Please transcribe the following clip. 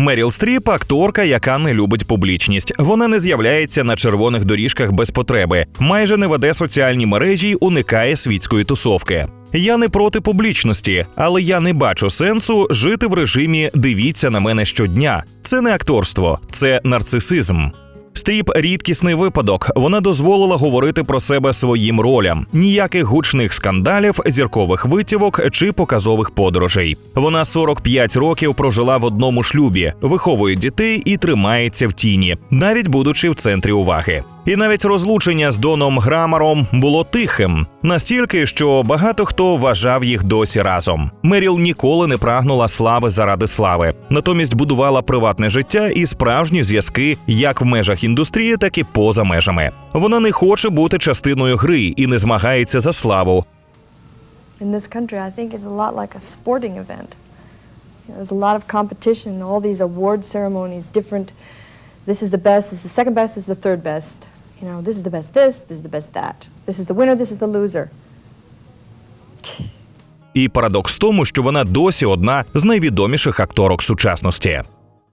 Меріл Стріп акторка, яка не любить публічність. Вона не з'являється на червоних доріжках без потреби, майже не веде соціальні мережі й уникає світської тусовки. Я не проти публічності, але я не бачу сенсу жити в режимі Дивіться на мене щодня. Це не акторство, це нарцисизм. Стріп рідкісний випадок. Вона дозволила говорити про себе своїм ролям. Ніяких гучних скандалів, зіркових витівок чи показових подорожей. Вона 45 років прожила в одному шлюбі, виховує дітей і тримається в тіні, навіть будучи в центрі уваги. І навіть розлучення з Доном Грамаром було тихим, настільки, що багато хто вважав їх досі разом. Меріл ніколи не прагнула слави заради слави, натомість будувала приватне життя і справжні зв'язки як в межах індустрії, так і поза межами. Вона не хоче бути частиною гри і не змагається за славу. in this country, I think, is a lot like a sporting event. There's a lot of competition, all these award ceremonies, different. This is the best. This is the second best. This is the third best. You know, this is the best. This. This is the best. That. This is the winner. This is the loser. І парадокс в тому, що вона досі одна з найвідоміших акторок сучасності.